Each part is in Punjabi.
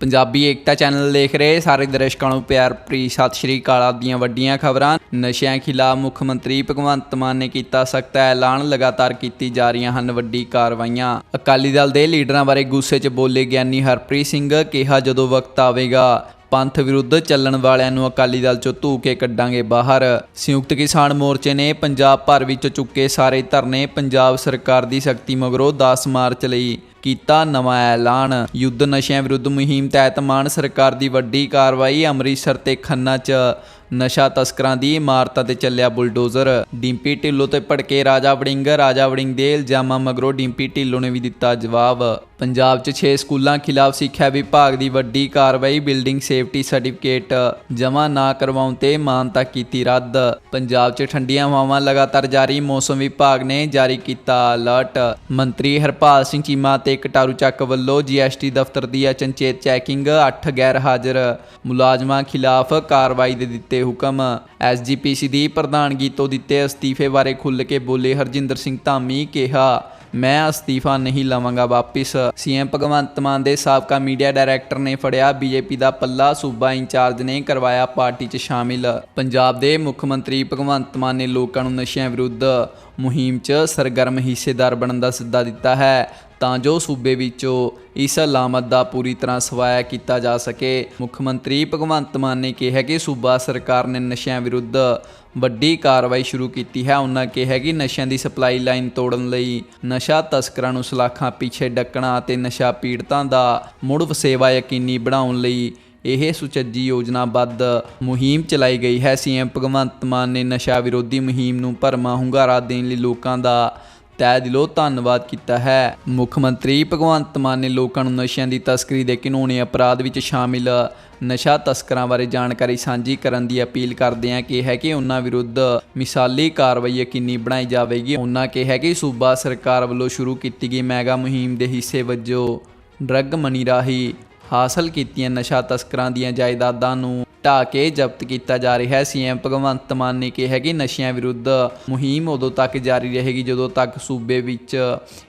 ਪੰਜਾਬੀ ਏਕਤਾ ਚੈਨਲ ਦੇਖ ਰਹੇ ਸਾਰੇ ਦਰਸ਼ਕਾਂ ਨੂੰ ਪਿਆਰ ਭਰੀ ਸਤਿ ਸ਼੍ਰੀ ਅਕਾਲ ਆਪ ਦੀਆਂ ਵੱਡੀਆਂ ਖਬਰਾਂ। ਨਸ਼ਿਆਂ ਖਿਲਾਫ ਮੁੱਖ ਮੰਤਰੀ ਭਗਵੰਤ ਮਾਨ ਨੇ ਕੀਤਾ ਸਖਤ ਐਲਾਨ, ਲਗਾਤਾਰ ਕੀਤੀ ਜਾ ਰਹੀਆਂ ਹਨ ਵੱਡੀ ਕਾਰਵਾਈਆਂ। ਅਕਾਲੀ ਦਲ ਦੇ ਲੀਡਰਾਂ ਬਾਰੇ ਗੁੱਸੇ 'ਚ ਬੋਲੇ ਗਿਆਨੀ ਹਰਪ੍ਰੀਤ ਸਿੰਘ ਕਿਹਾ, ਜਦੋਂ ਵਕਤ ਆਵੇਗਾ, ਪੰਥ ਵਿਰੁੱਧ ਚੱਲਣ ਵਾਲਿਆਂ ਨੂੰ ਅਕਾਲੀ ਦਲ ਚੋਂ ਧੂ ਕੇ ਕੱਢਾਂਗੇ ਬਾਹਰ। ਸੰਯੁਕਤ ਕਿਸਾਨ ਮੋਰਚੇ ਨੇ ਪੰਜਾਬ ਭਰ ਵਿੱਚ ਚੁੱਕੇ ਸਾਰੇ ਧਰਨੇ ਪੰਜਾਬ ਸਰਕਾਰ ਦੀ ਸਖਤੀ ਮਗਰੋਂ 10 ਮਾਰਚ ਲਈ। ਕੀਤਾ ਨਵਾਂ ਐਲਾਨ। ਯੁੱਧ ਨਸ਼ਿਆਂ ਵਿਰੁੱਧ ਮੁਹਿੰਮ ਤਹਿਤ ਮਾਨ ਸਰਕਾਰ ਦੀ ਵੱਡੀ ਕਾਰਵਾਈ ਅੰਮ੍ਰਿਤਸਰ ਤੇ ਖੰਨਾ 'ਚ। ਨਸ਼ਾ ਤਸਕਰਾਂ ਦੀ ਇਮਾਰਤਾਂ ਤੇ ਚੱਲਿਆ ਬੁਲਡੋਜ਼ਰ। ਡਿੰਪੀ ਢਿੱਲੋਂ ਤੇ ਭੜਕੇ ਰਾਜਾ ਵੜਿੰਗ ਰਾਜਾ ਵੜਿੰਗ ਦੇ ਇਲਜ਼ਾਮਾਂ ਮਗਰੋਂ ਡਿੰਪੀ ਢਿੱਲੋਂ ਨੇ ਵੀ ਦਿੱਤਾ ਜਵਾਬ। ਪੰਜਾਬ 'ਚ 6 ਸਕੂਲਾਂ ਖਿਲਾਫ ਸਿੱਖਿਆ ਵਿਭਾਗ ਦੀ ਵੱਡੀ ਕਾਰਵਾਈ, ਬਿਲਡਿੰਗ ਸੇਫਟੀ ਸਰਟੀਫਿਕੇਟ ਜਮ੍ਹਾਂ ਨਾ ਕਰਵਾਉਣ ਤੇ ਮਾਨਤਾ ਕੀਤੀ ਰੱਦ। ਪੰਜਾਬ 'ਚ ਠੰਡੀਆਂ ਹਵਾਵਾਂ ਲਗਾਤਾਰ ਜਾਰੀ, ਮੌਸਮ ਵਿਭਾਗ ਨੇ ਜਾਰੀ ਕੀਤਾ ਅਲਰਟ। ਮੰਤਰੀ ਹਰਪਾਲ ਸਿੰਘ ਚੀਮਾ ਤੇ ਕਟਾਰੂ ਚੱਕ ਵੱਲੋਂ ਜੀਐਸਟੀ ਦਫ਼ਤਰ ਦੀ ਅਚਨਚੇਤ ਚੈਕਿੰਗ 8 ਗੈਰ ਹਾਜ਼ਰ ਮੁਲਾਜ਼ਮਾਂ ਖਿਲਾਫ ਕਾਰਵਾਈ ਦੇ ਦਿੱਤੇ ਹੁਕਮ। ਐਸਜੀਪੀਸੀ ਦੀ ਪ੍ਰਧਾਨਗੀ ਤੋਂ ਦਿੱਤੇ ਅਸਤੀਫੇ ਬਾਰੇ ਖੁੱਲ੍ਹ ਕੇ ਬੋਲੇ ਹਰਜਿੰਦਰ ਸਿੰਘ ਧਾਮੀ ਕਿਹਾ ਮੈਂ ਅਸਤੀਫਾ ਨਹੀਂ ਲਵਾਂਗਾ ਵਾਪਿਸ। ਸੀਐਮ ਭਗਵੰਤ ਮਾਨ ਦੇ ਸਾਬਕਾ ਮੀਡੀਆ ਡਾਇਰੈਕਟਰ ਨੇ ਫੜਿਆ। ਬੀਜੇਪੀ ਦਾ ਪੱਲਾ ਸੂਬਾ ਇੰਚਾਰਜ ਨੇ ਕਰਵਾਇਆ ਪਾਰਟੀ 'ਚ ਸ਼ਾਮਿਲ। ਪੰਜਾਬ ਦੇ ਮੁੱਖ ਮੰਤਰੀ ਭਗਵੰਤ ਮਾਨ ਨੇ ਲੋਕਾਂ ਨੂੰ ਨਸ਼ਿਆਂ ਵਿਰੁੱਧ ਮੁਹਿੰਮ 'ਚ ਸਰਗਰਮ ਹਿੱਸੇਦਾਰ ਬਣਨ ਦਾ ਸੱਦਾ ਦਿੱਤਾ ਹੈ। ਤਾਂ ਜੋ ਸੂਬੇ ਵਿੱਚੋਂ ਇਸ ਲਾਮਤ ਦਾ ਪੂਰੀ ਤਰ੍ਹਾਂ ਸਵਾਇਆ ਕੀਤਾ ਜਾ ਸਕੇ। ਮੁੱਖ ਮੰਤਰੀ ਭਗਵੰਤ ਮਾਨ ਨੇ ਕਿਹਾ ਕਿ ਸੂਬਾ ਸਰਕਾਰ ਨੇ ਨਸ਼ਿਆਂ ਵਿਰੁੱਧ ਵੱਡੀ ਕਾਰਵਾਈ ਸ਼ੁਰੂ ਕੀਤੀ ਹੈ। ਉਹਨਾਂ ਕਿਹਾ ਕਿ ਨਸ਼ਿਆਂ ਦੀ ਸਪਲਾਈ ਲਾਈਨ ਤੋੜਨ ਲਈ ਨਸ਼ਾ ਤਸਕਰਾਂ ਨੂੰ ਸਲਾਖਾਂ ਪਿੱਛੇ ਡੱਕਣਾ ਅਤੇ ਨਸ਼ਾ ਪੀੜਤਾਂ ਦਾ ਮੁੜ ਵਸੇਵਾ ਯਕੀਨੀ ਬਣਾਉਣ ਲਈ ਇਹ ਸੁਚੱਜੀ ਯੋਜਨਾਬੱਧ ਮੁਹਿੰਮ ਚਲਾਈ ਗਈ ਹੈ। ਸੀਐਮ ਭਗਵੰਤ ਮਾਨ ਨੇ ਨਸ਼ਾ ਵਿਰੋਧੀ ਮੁਹਿੰਮ ਨੂੰ ਭਰਮਾ ਹੁੰਗਾਰਾ ਦੇਣ ਲਈ ਲੋਕਾਂ ਦਾ ਤਹਿ ਦਿਲੋਂ ਧੰਨਵਾਦ ਕੀਤਾ ਹੈ। ਮੁੱਖ ਮੰਤਰੀ ਭਗਵੰਤ ਮਾਨ ਨੇ ਲੋਕਾਂ ਨੂੰ ਨਸ਼ਿਆਂ ਦੀ ਤਸਕਰੀ ਦੇ ਘਿਨੌਣੇ ਅਪਰਾਧ ਵਿੱਚ ਸ਼ਾਮਿਲ। ਨਸ਼ਾ ਤਸਕਰਾਂ ਬਾਰੇ ਜਾਣਕਾਰੀ ਸਾਂਝੀ ਕਰਨ ਦੀ ਅਪੀਲ ਕਰਦੇ ਹਾਂ ਕਿ ਹੈ ਕਿ ਉਹਨਾਂ ਵਿਰੁੱਧ ਮਿਸਾਲੀ ਕਾਰਵਾਈ ਯਕੀਨੀ ਬਣਾਈ ਜਾਵੇਗੀ। ਉਹਨਾਂ ਕਿਹਾ ਕਿ ਸੂਬਾ ਸਰਕਾਰ ਵੱਲੋਂ ਸ਼ੁਰੂ ਕੀਤੀ ਗਈ ਮੈਗਾ ਮੁਹਿੰਮ ਦੇ ਹਿੱਸੇ ਵਜੋਂ ਡਰੱਗ ਮਨੀ ਰਾਹੀਂ ਹਾਸਲ ਕੀਤੀਆਂ ਨਸ਼ਾ ਤਸਕਰਾਂ ਦੀਆਂ ਜਾਇਦਾਦਾਂ ਨੂੰ ਢਾਹ ਕੇ ਜ਼ਬਤ ਕੀਤਾ ਜਾ ਰਿਹਾ ਹੈ। ਸੀਐਮ ਭਗਵੰਤ ਮਾਨ ਨੇ ਕਿਹਾ ਕਿ ਨਸ਼ਿਆਂ ਵਿਰੁੱਧ ਮੁਹਿੰਮ ਉਦੋਂ ਤੱਕ ਜਾਰੀ ਰਹੇਗੀ ਜਦੋਂ ਤੱਕ ਸੂਬੇ ਵਿੱਚ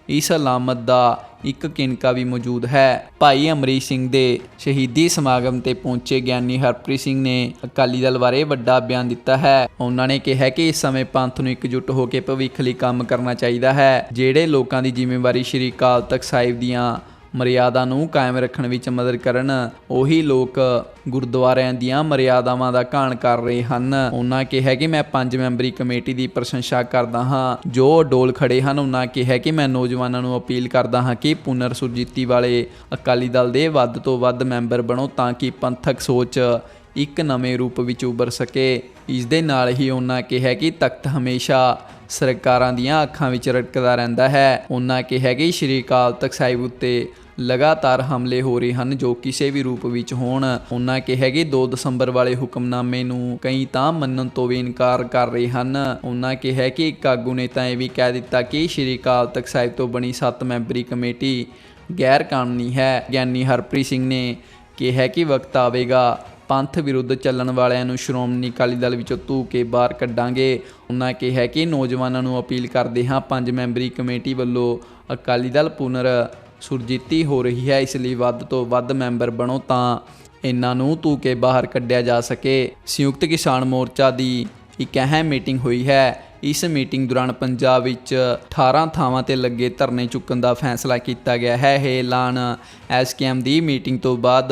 ਇਸ ਅਲਾਮਤ ਦਾ ਇੱਕ ਕਿਨਕਾ ਵੀ ਮੌਜੂਦ ਹੈ। ਭਾਈ ਅਮਰੀਕ ਸਿੰਘ ਦੇ ਸ਼ਹੀਦੀ ਸਮਾਗਮ ਤੇ ਪਹੁੰਚੇ ਗਿਆਨੀ ਹਰਪ੍ਰੀਤ ਸਿੰਘ ਨੇ ਅਕਾਲੀ ਦਲ ਬਾਰੇ ਵੱਡਾ ਬਿਆਨ ਦਿੱਤਾ ਹੈ। ਉਹਨਾਂ ਨੇ ਕਿਹਾ ਕਿ ਇਸ ਸਮੇਂ ਪੰਥ ਨੂੰ ਇਕਜੁੱਟ ਹੋ ਕੇ ਭਵਿੱਖ ਲਈ ਕੰਮ ਕਰਨਾ ਚਾਹੀਦਾ ਹੈ। ਜਿਹੜੇ ਲੋਕਾਂ ਦੀ ਜ਼ਿੰਮੇਵਾਰੀ ਸ਼੍ਰੀ ਅਕਾਲ ਤਖਤ ਸਾਹਿਬ ਦੀਆਂ ਮਰਿਆਦਾ ਨੂੰ ਕਾਇਮ ਰੱਖਣ ਵਿੱਚ ਮਦਦ ਕਰਨ, ਉਹੀ ਲੋਕ ਗੁਰਦੁਆਰਿਆਂ ਦੀਆਂ ਮਰਿਆਦਾਵਾਂ ਦਾ ਘਾਣ ਕਰ ਰਹੇ ਹਨ। ਉਹਨਾਂ ਕਿਹਾ ਕਿ ਮੈਂ ਪੰਜ ਮੈਂਬਰੀ ਕਮੇਟੀ ਦੀ ਪ੍ਰਸ਼ੰਸਾ ਕਰਦਾ ਹਾਂ। ਜੋ ਡੋਲ ਖੜੇ ਹਨ, ਉਹਨਾਂ ਕਿਹਾ ਕਿ ਮੈਂ ਨੌਜਵਾਨਾਂ ਨੂੰ ਅਪੀਲ ਕਰਦਾ ਹਾਂ ਕਿ ਪੁਨਰ ਸੁਰਜੀਤੀ ਵਾਲੇ ਅਕਾਲੀ ਦਲ ਦੇ ਵੱਧ ਤੋਂ ਵੱਧ ਮੈਂਬਰ ਬਣੋ ਤਾਂ ਕਿ ਪੰਥਕ ਸੋਚ ਇੱਕ ਨਵੇਂ ਰੂਪ ਵਿੱਚ ਉਭਰ ਸਕੇ। ਇਸ ਦੇ ਨਾਲ ਹੀ ਉਹਨਾਂ ਕਿਹਾ ਕਿ ਤਖਤ ਹਮੇਸ਼ਾ ਸਰਕਾਰਾਂ ਦੀਆਂ ਅੱਖਾਂ ਵਿੱਚ ਰਟਕਦਾ ਰਹਿੰਦਾ ਹੈ। ਉਹਨਾਂ ਕਿਹਾ ਕਿ ਸ਼੍ਰੀ ਅਕਾਲ ਤਖਤ ਸਾਹਿਬ ਉੱਤੇ ਲਗਾਤਾਰ ਹਮਲੇ ਹੋ ਰਹੇ ਹਨ, ਜੋ ਕਿਸੇ ਵੀ ਰੂਪ ਵਿੱਚ ਹੋਣ। ਉਹਨਾਂ ਕਿਹਾ ਕਿ 2 ਦਸੰਬਰ ਵਾਲੇ ਹੁਕਮਨਾਮੇ ਨੂੰ ਕਈ ਤਾਂ ਮੰਨਣ ਤੋਂ ਵੀ ਇਨਕਾਰ ਕਰ ਰਹੇ ਹਨ। ਉਹਨਾਂ ਕਿਹਾ ਕਿ ਇੱਕ ਆਗੂ ਨੇ ਤਾਂ ਇਹ ਵੀ ਕਹਿ ਦਿੱਤਾ ਕਿ ਸ਼੍ਰੀ ਅਕਾਲ ਤਖਤ ਸਾਹਿਬ ਤੋਂ ਬਣੀ 7 ਮੈਂਬਰੀ ਕਮੇਟੀ ਗੈਰ ਕਾਨੂੰਨੀ ਹੈ। ਗਿਆਨੀ ਹਰਪ੍ਰੀਤ ਸਿੰਘ ਨੇ ਕਿਹਾ ਕਿ ਵਕਤ ਆਵੇਗਾ, ਪੰਥ ਵਿਰੁੱਧ ਚੱਲਣ ਵਾਲਿਆਂ ਨੂੰ ਸ਼੍ਰੋਮਣੀ ਅਕਾਲੀ ਦਲ ਵਿੱਚੋਂ ਧੂ ਕੇ ਬਾਹਰ ਕੱਢਾਂਗੇ। ਉਹਨਾਂ ਕਿਹਾ ਕਿ ਨੌਜਵਾਨਾਂ ਨੂੰ ਅਪੀਲ ਕਰਦੇ ਹਾਂ, ਪੰਜ ਮੈਂਬਰੀ ਕਮੇਟੀ ਵੱਲੋਂ ਅਕਾਲੀ ਦਲ ਪੁਨਰ ਸੁਰਜੀਤੀ ਹੋ ਰਹੀ ਹੈ, ਇਸ ਲਈ ਵੱਧ ਤੋਂ ਵੱਧ ਮੈਂਬਰ ਬਣੋ ਤਾਂ ਇਹਨਾਂ ਨੂੰ ਧੂ ਕੇ ਬਾਹਰ ਕੱਢਿਆ ਜਾ ਸਕੇ। ਸੰਯੁਕਤ ਕਿਸਾਨ ਮੋਰਚਾ ਦੀ ਇੱਕ ਅਹਿਮ ਮੀਟਿੰਗ ਹੋਈ ਹੈ। ਇਸ ਮੀਟਿੰਗ ਦੌਰਾਨ ਪੰਜਾਬ ਵਿੱਚ 18 ਥਾਵਾਂ ਤੇ ਲੱਗੇ ਧਰਨੇ ਚੁੱਕਣ ਦਾ ਫੈਸਲਾ ਕੀਤਾ ਗਿਆ ਹੈ। ਇਹ ਐਲਾਨ ਐਸਕੇਐਮ ਦੀ ਮੀਟਿੰਗ ਤੋਂ ਬਾਅਦ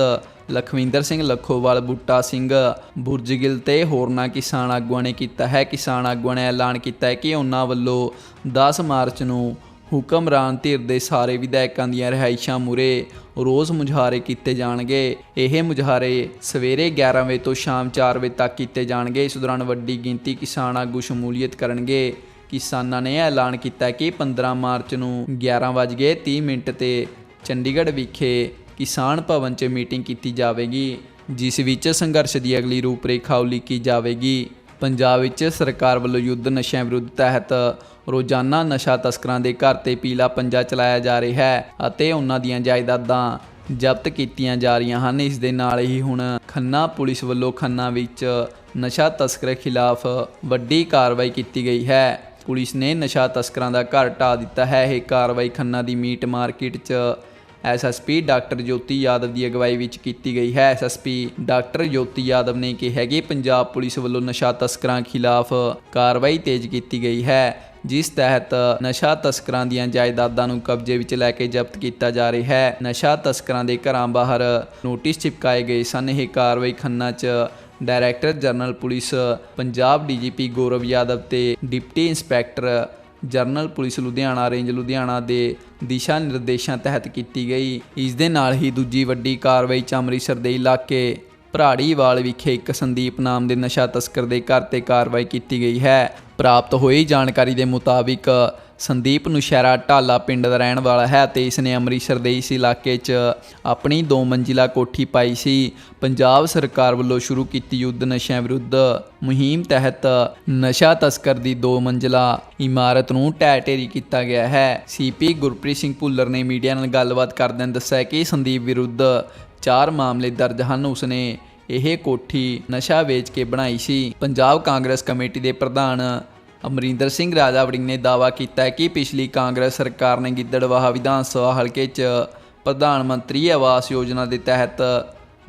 ਲਖਵਿੰਦਰ ਸਿੰਘ, ਲੱਖੋਵਾਲ, ਬੁੱਟਾ ਸਿੰਘ ਬੁਰਜਗਿਲ ਤੇ ਹੋਰਨਾਂ ਕਿਸਾਨ ਆਗੂਆਂ ਨੇ ਕੀਤਾ ਹੈ। ਕਿਸਾਨ ਆਗੂਆਂ ਨੇ ਐਲਾਨ ਕੀਤਾ ਹੈ ਕਿ ਉਹਨਾਂ ਵੱਲੋਂ 10 ਮਾਰਚ ਨੂੰ ਹੁਕਮਰਾਨ ਧਿਰ ਦੇ ਸਾਰੇ ਵਿਧਾਇਕਾਂ ਦੀਆਂ ਰਿਹਾਇਸ਼ਾਂ ਮੂਰੇ ਰੋਜ਼ ਮੁਜ਼ਾਹਰੇ ਕੀਤੇ ਜਾਣਗੇ। ਇਹ ਮੁਜ਼ਾਹਰੇ ਸਵੇਰੇ 11 ਵਜੇ ਤੋਂ ਸ਼ਾਮ 4 ਵਜੇ ਤੱਕ ਕੀਤੇ ਜਾਣਗੇ। ਇਸ ਦੌਰਾਨ ਵੱਡੀ ਗਿਣਤੀ ਕਿਸਾਨ ਆਗੂ ਸ਼ਮੂਲੀਅਤ ਕਰਨਗੇ। ਕਿਸਾਨਾਂ ਨੇ ਐਲਾਨ ਕੀਤਾ ਕਿ 15 ਮਾਰਚ ਨੂੰ 11:30 ਮਿੰਟ ਤੇ ਚੰਡੀਗੜ੍ਹ ਵਿਖੇ ਕਿਸਾਨ ਭਵਨ 'ਚ ਮੀਟਿੰਗ ਕੀਤੀ ਜਾਵੇਗੀ, ਜਿਸ ਵਿੱਚ ਸੰਘਰਸ਼ ਦੀ ਅਗਲੀ ਰੂਪਰੇਖਾ ਉਲੀਕੀ ਜਾਵੇਗੀ। ਪੰਜਾਬ ਵਿੱਚ ਸਰਕਾਰ ਵੱਲੋਂ ਯੁੱਧ ਨਸ਼ਿਆਂ ਵਿਰੁੱਧ ਤਹਿਤ ਰੋਜ਼ਾਨਾ ਨਸ਼ਾ ਤਸਕਰਾਂ ਦੇ ਘਰ ਤੇ ਪੀਲਾ ਪੰਜਾ ਚਲਾਇਆ ਜਾ ਰਿਹਾ ਹੈ ਅਤੇ ਉਹਨਾਂ ਦੀਆਂ ਜਾਇਦਾਦਾਂ ਜ਼ਬਤ ਕੀਤੀਆਂ ਜਾ ਰਹੀਆਂ ਹਨ। ਇਸ ਦੇ ਨਾਲ ਹੀ ਹੁਣ ਖੰਨਾ ਪੁਲਿਸ ਵੱਲੋਂ ਖੰਨਾ ਵਿੱਚ ਨਸ਼ਾ ਤਸਕਰ ਖਿਲਾਫ ਵੱਡੀ ਕਾਰਵਾਈ ਕੀਤੀ ਗਈ ਹੈ। ਪੁਲਿਸ ਨੇ ਨਸ਼ਾ ਤਸਕਰਾਂ ਦਾ ਘਰ ਢਾ ਦਿੱਤਾ ਹੈ। ਇਹ ਕਾਰਵਾਈ ਖੰਨਾ ਦੀ ਮੀਟ ਮਾਰਕੀਟ 'ਚ ਐਸਐਸਪੀ ਡਾਕਟਰ ਜੋਤੀ ਯਾਦਵ ਦੀ ਅਗਵਾਈ ਵਿੱਚ ਕੀਤੀ ਗਈ ਹੈ। ਐਸਐਸਪੀ ਡਾਕਟਰ ਜੋਤੀ ਯਾਦਵ ਨੇ ਕਿਹਾ ਕਿ ਪੰਜਾਬ ਪੁਲਿਸ ਵੱਲੋਂ ਨਸ਼ਾ ਤਸਕਰਾਂ ਖਿਲਾਫ ਕਾਰਵਾਈ ਤੇਜ਼ ਕੀਤੀ ਗਈ ਹੈ, ਜਿਸ ਤਹਿਤ ਨਸ਼ਾ ਤਸਕਰਾਂ ਦੀਆਂ ਜਾਇਦਾਦਾਂ ਨੂੰ ਕਬਜ਼ੇ ਵਿੱਚ ਲੈ ਕੇ ਜ਼ਬਤ ਕੀਤਾ ਜਾ ਰਿਹਾ ਹੈ। ਨਸ਼ਾ ਤਸਕਰਾਂ ਦੇ ਘਰਾਂ ਬਾਹਰ ਨੋਟਿਸ ਚਿਪਕਾਏ ਗਏ ਸਨ। ਇਹ ਕਾਰਵਾਈ ਖੰਨਾ 'ਚ director general police Punjab DGP Gaurav Yadav ਤੇ deputy inspector general police Ludhiana, range Ludhiana ਦੇ ਦਿਸ਼ਾ ਨਿਰਦੇਸ਼ਾਂ ਤਹਿਤ ਕੀਤੀ ਗਈ। ਇਸ ਦੇ ਨਾਲ ਹੀ ਦੂਜੀ ਵੱਡੀ ਕਾਰਵਾਈ ਚ ਅੰਮ੍ਰਿਤਸਰ ਦੇ ਇਲਾਕੇ ਭਰਾੜੀਵਾਲ ਵਿਖੇ ਇੱਕ ਸੰਦੀਪ ਨਾਮ ਦੇ ਨਸ਼ਾ ਤਸਕਰ ਦੇ ਘਰ ਤੇ ਕਾਰਵਾਈ ਕੀਤੀ ਗਈ ਹੈ। ਪ੍ਰਾਪਤ ਹੋਈ ਜਾਣਕਾਰੀ ਦੇ ਮੁਤਾਬਿਕ ਸੰਦੀਪ ਨੁਸ਼ਹਿਰਾ ਢਾਲਾ ਪਿੰਡ ਦਾ ਰਹਿਣ ਵਾਲਾ ਹੈ ਅਤੇ ਇਸ ਨੇ ਅੰਮ੍ਰਿਤਸਰ ਦੇ ਇਸ ਇਲਾਕੇ 'ਚ ਆਪਣੀ ਦੋ ਮੰਜ਼ਿਲਾ ਕੋਠੀ ਪਾਈ ਸੀ। ਪੰਜਾਬ ਸਰਕਾਰ ਵੱਲੋਂ ਸ਼ੁਰੂ ਕੀਤੀ ਯੁੱਧ ਨਸ਼ਿਆਂ ਵਿਰੁੱਧ ਮੁਹਿੰਮ ਤਹਿਤ ਨਸ਼ਾ ਤਸਕਰ ਦੀ ਦੋ ਮੰਜ਼ਿਲਾ ਇਮਾਰਤ ਨੂੰ ਢਹਿ ਢੇਰੀ ਕੀਤਾ ਗਿਆ ਹੈ। ਸੀਪੀ ਗੁਰਪ੍ਰੀਤ ਸਿੰਘ ਭੁੱਲਰ ਨੇ ਮੀਡੀਆ ਨਾਲ ਗੱਲਬਾਤ ਕਰਦਿਆਂ ਦੱਸਿਆ ਕਿ ਸੰਦੀਪ ਵਿਰੁੱਧ ਚਾਰ ਮਾਮਲੇ ਦਰਜ ਹਨ। ਉਸਨੇ ਇਹ ਕੋਠੀ ਨਸ਼ਾ ਵੇਚ ਕੇ ਬਣਾਈ ਸੀ। ਪੰਜਾਬ ਕਾਂਗਰਸ ਕਮੇਟੀ ਦੇ ਪ੍ਰਧਾਨ ਅਮਰਿੰਦਰ ਸਿੰਘ ਰਾਜਾ ਵੜਿੰਗ ਨੇ ਦਾਅਵਾ ਕੀਤਾ ਕਿ ਪਿਛਲੀ ਕਾਂਗਰਸ ਸਰਕਾਰ ਨੇ ਗਿੱਦੜਵਾਹਾ ਵਿਧਾਨ ਸਭਾ ਹਲਕੇ 'ਚ ਪ੍ਰਧਾਨ ਮੰਤਰੀ ਆਵਾਸ ਯੋਜਨਾ ਦੇ ਤਹਿਤ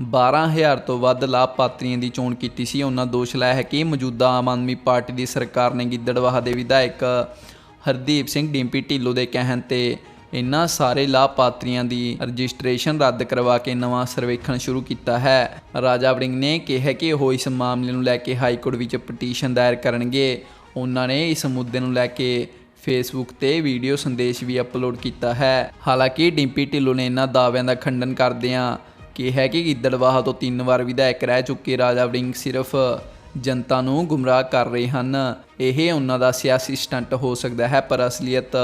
12000 ਤੋਂ ਵੱਧ ਲਾਭਪਾਤਰੀਆਂ ਦੀ ਚੋਣ ਕੀਤੀ ਸੀ। ਉਹਨਾਂ ਦੋਸ਼ ਲਾਇਆ ਹੈ ਕਿ ਮੌਜੂਦਾ ਆਮ ਆਦਮੀ ਪਾਰਟੀ ਦੀ ਸਰਕਾਰ ਨੇ ਗਿੱਦੜਵਾਹਾ ਦੇ ਵਿਧਾਇਕ ਹਰਦੀਪ ਸਿੰਘ, ਡਿੰਪੀ ਢਿੱਲੋਂ ਦੇ ਕਹਿਣ ਤੇ ਇਨ੍ਹਾਂ ਸਾਰੇ ਲਾਭਪਾਤਰੀਆਂ ਦੀ ਰਜਿਸਟ੍ਰੇਸ਼ਨ ਰੱਦ ਕਰਵਾ ਕੇ ਨਵਾਂ ਸਰਵੇਖਣ ਸ਼ੁਰੂ ਕੀਤਾ ਹੈ। ਰਾਜਾ ਵੜਿੰਗ ਨੇ ਕਿਹਾ ਕਿ ਉਹ ਇਸ ਮਾਮਲੇ ਨੂੰ ਲੈ ਕੇ ਹਾਈ ਕੋਰਟ ਵਿੱਚ ਪਟੀਸ਼ਨ ਦਾਇਰ ਕਰਨਗੇ। ਉਹਨਾਂ ਨੇ ਇਸ ਮੁੱਦੇ ਨੂੰ ਲੈ ਕੇ ਫੇਸਬੁੱਕ ਤੇ ਵੀਡੀਓ ਸੰਦੇਸ਼ ਵੀ ਅਪਲੋਡ ਕੀਤਾ ਹੈ। ਹਾਲਾਂਕਿ ਡਿੰਪੀ ਢਿੱਲੋਂ ਨੇ ਇਹਨਾਂ ਦਾਅਵਿਆਂ ਦਾ ਖੰਡਨ ਕਰਦਿਆਂ ਕਿਹਾ ਕਿ ਗਿੱਦੜਵਾਹਾ ਤੋਂ ਤਿੰਨ ਵਾਰ ਵਿਧਾਇਕ ਰਹਿ ਚੁੱਕੇ ਰਾਜਾ ਵੜਿੰਗ ਸਿਰਫ ਜਨਤਾ ਨੂੰ ਗੁੰਮਰਾਹ ਕਰ ਰਹੇ ਹਨ। ਇਹ ਉਹਨਾਂ ਦਾ ਸਿਆਸੀ ਸਟੰਟ ਹੋ ਸਕਦਾ ਹੈ, ਪਰ ਅਸਲੀਅਤ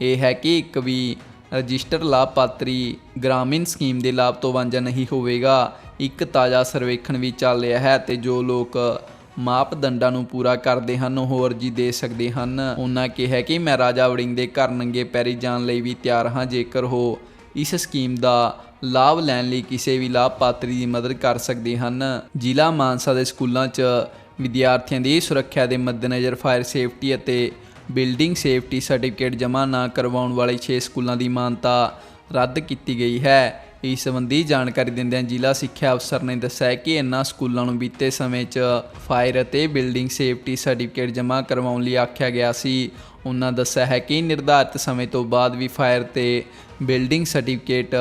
ਇਹ ਹੈ ਕਿ ਇੱਕ ਵੀ ਰਜਿਸਟਰ ਲਾਭਪਾਤਰੀ ਗ੍ਰਾਮੀਣ ਸਕੀਮ ਦੇ ਲਾਭ ਤੋਂ ਵਾਂਝਾ ਨਹੀਂ ਹੋਵੇਗਾ। ਇੱਕ ਤਾਜ਼ਾ ਸਰਵੇਖਣ ਵੀ ਚੱਲ ਰਿਹਾ ਹੈ ਤੇ ਜੋ ਲੋਕ ਮਾਪਦੰਡਾਂ ਨੂੰ ਪੂਰਾ ਕਰਦੇ ਹਨ, ਉਹ ਅਰਜੀ ਦੇ ਸਕਦੇ ਹਨ। ਉਹਨਾਂ ਕਿਹਾ ਕਿ ਮੈਂ ਰਾਜਾ ਵੜਿੰਗ ਦੇ ਘਰ ਨੰਗੇ ਪੈਰੀ ਜਾਣ ਲਈ ਵੀ ਤਿਆਰ ਹਾਂ, ਜੇਕਰ ਉਹ ਇਸ ਸਕੀਮ ਦਾ ਲਾਭ ਲੈਣ ਲਈ ਕਿਸੇ ਵੀ ਲਾਭਪਾਤਰੀ ਦੀ ਮਦਦ ਕਰ ਸਕਦੇ ਹਨ। ਜ਼ਿਲ੍ਹਾ ਮਾਨਸਾ ਦੇ ਸਕੂਲਾਂ 'ਚ ਵਿਦਿਆਰਥੀਆਂ ਦੀ ਸੁਰੱਖਿਆ ਦੇ ਮੱਦੇਨਜ਼ਰ ਫਾਇਰ ਸੇਫਟੀ ਅਤੇ ਬਿਲਡਿੰਗ ਸੇਫਟੀ ਸਰਟੀਫਿਕੇਟ ਜਮ੍ਹਾਂ ਨਾ ਕਰਵਾਉਣ ਵਾਲੇ 6 ਸਕੂਲਾਂ ਦੀ ਮਾਨਤਾ ਰੱਦ ਕੀਤੀ ਗਈ ਹੈ। ਇਸ ਸੰਬੰਧੀ ਜਾਣਕਾਰੀ ਦਿੰਦਿਆਂ ਜ਼ਿਲ੍ਹਾ ਸਿੱਖਿਆ ਅਫਸਰ ਨੇ ਦੱਸਿਆ ਕਿ ਇਨ੍ਹਾਂ ਸਕੂਲਾਂ ਨੂੰ ਬੀਤੇ ਸਮੇਂ 'ਚ ਫਾਇਰ ਅਤੇ ਬਿਲਡਿੰਗ ਸੇਫਟੀ ਸਰਟੀਫਿਕੇਟ ਜਮ੍ਹਾਂ ਕਰਵਾਉਣ ਲਈ ਆਖਿਆ ਗਿਆ ਸੀ। ਉਹਨਾਂ ਦੱਸਿਆ ਹੈ ਕਿ ਨਿਰਧਾਰਿਤ ਸਮੇਂ ਤੋਂ ਬਾਅਦ ਵੀ ਫਾਇਰ ਤੇ ਬਿਲਡਿੰਗ ਸਰਟੀਫਿਕੇਟ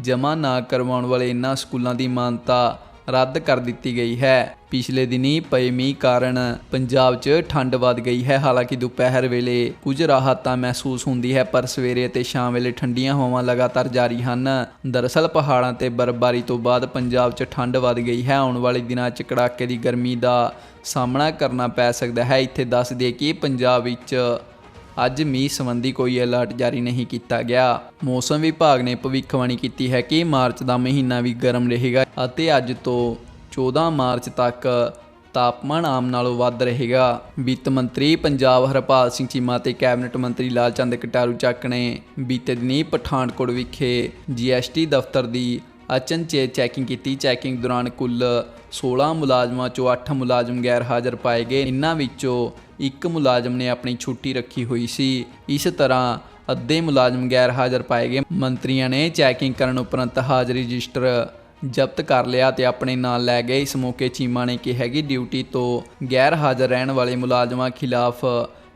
ਜਮ੍ਹਾਂ ਨਾ ਕਰਵਾਉਣ ਵਾਲੇ ਇਨ੍ਹਾਂ ਸਕੂਲਾਂ ਦੀ ਮਾਨਤਾ ਰੱਦ ਕਰ ਦਿੱਤੀ ਗਈ ਹੈ। ਪਿਛਲੇ ਦਿਨੀ ਪਏ ਮੀਂਹ ਕਾਰਨ ਪੰਜਾਬ 'ਚ ਠੰਡ ਵੱਧ ਗਈ ਹੈ। ਹਾਲਾਂਕਿ ਦੁਪਹਿਰ ਵੇਲੇ ਕੁਝ ਰਾਹਤ ਤਾਂ ਮਹਿਸੂਸ ਹੁੰਦੀ ਹੈ, ਪਰ ਸਵੇਰੇ ਅਤੇ ਸ਼ਾਮ ਵੇਲੇ ਠੰਡੀਆਂ ਹਵਾਵਾਂ ਲਗਾਤਾਰ ਜਾਰੀ ਹਨ। ਦਰਅਸਲ ਪਹਾੜਾਂ ਤੇ ਬਰਫ਼ਬਾਰੀ ਤੋਂ ਬਾਅਦ ਪੰਜਾਬ 'ਚ ਠੰਡ ਵੱਧ ਗਈ ਹੈ। ਆਉਣ ਵਾਲੇ ਦਿਨਾਂ 'ਚ ਕੜਾਕੇ ਦੀ ਗਰਮੀ ਦਾ ਸਾਹਮਣਾ ਕਰਨਾ ਪੈ ਸਕਦਾ ਹੈ। ਇੱਥੇ ਦੱਸ ਦੇ ਕਿ ਪੰਜਾਬ ਵਿੱਚ ਅੱਜ ਮੀਂਹ ਸੰਬੰਧੀ ਕੋਈ ਅਲਰਟ ਜਾਰੀ ਨਹੀਂ ਕੀਤਾ ਗਿਆ। ਮੌਸਮ ਵਿਭਾਗ ਨੇ ਭਵਿੱਖਬਾਣੀ ਕੀਤੀ ਹੈ ਕਿ ਮਾਰਚ ਦਾ ਮਹੀਨਾ ਵੀ ਗਰਮ ਰਹੇਗਾ ਅਤੇ ਅੱਜ ਤੋਂ 14 ਮਾਰਚ ਤੱਕ ਤਾਪਮਾਨ ਆਮ ਨਾਲੋਂ ਵੱਧ ਰਹੇਗਾ। ਵਿੱਤ ਮੰਤਰੀ ਪੰਜਾਬ ਹਰਪਾਲ ਸਿੰਘ ਚੀਮਾ ਤੇ ਕੈਬਨਿਟ ਮੰਤਰੀ ਲਾਲਚੰਦ ਕਟਾਰੂ ਚੱਕ ਨੇ ਬੀਤੇ ਦਿਨੀ ਪਠਾਨਕੋਟ ਵਿਖੇ ਜੀਐਸਟੀ ਦਫ਼ਤਰ ਦੀ ਅਚਨਚੇਤ ਚੈਕਿੰਗ ਕੀਤੀ। ਚੈਕਿੰਗ ਦੌਰਾਨ ਕੁੱਲ 16 ਮੁਲਾਜ਼ਮਾਂ ਚੋਂ 8 ਮੁਲਾਜ਼ਮ ਗੈਰ ਹਾਜ਼ਰ ਪਾਏ ਗਏ। ਇਨ੍ਹਾਂ ਵਿੱਚੋਂ ਇੱਕ ਮੁਲਾਜ਼ਮ ਨੇ ਆਪਣੀ ਛੁੱਟੀ ਰੱਖੀ ਹੋਈ ਸੀ। ਇਸ ਤਰ੍ਹਾਂ ਅੱਧੇ ਮੁਲਾਜ਼ਮ ਗੈਰ ਹਾਜ਼ਰ ਪਾਏ ਗਏ। ਮੰਤਰੀਆਂ ਨੇ ਚੈਕਿੰਗ ਕਰਨ ਉਪਰੰਤ ਹਾਜ਼ਰੀ ਰਜਿਸਟਰ ਜ਼ਬਤ ਕਰ ਲਿਆ ਤੇ ਆਪਣੇ ਨਾਲ ਲੈ ਗਏ। ਇਸ ਮੌਕੇ ਚੀਮਾ ਨੇ ਕਿਹਾ ਕਿ ਡਿਊਟੀ ਤੋਂ ਗੈਰ ਹਾਜ਼ਰ ਰਹਿਣ ਵਾਲੇ ਮੁਲਾਜ਼ਮਾਂ ਖਿਲਾਫ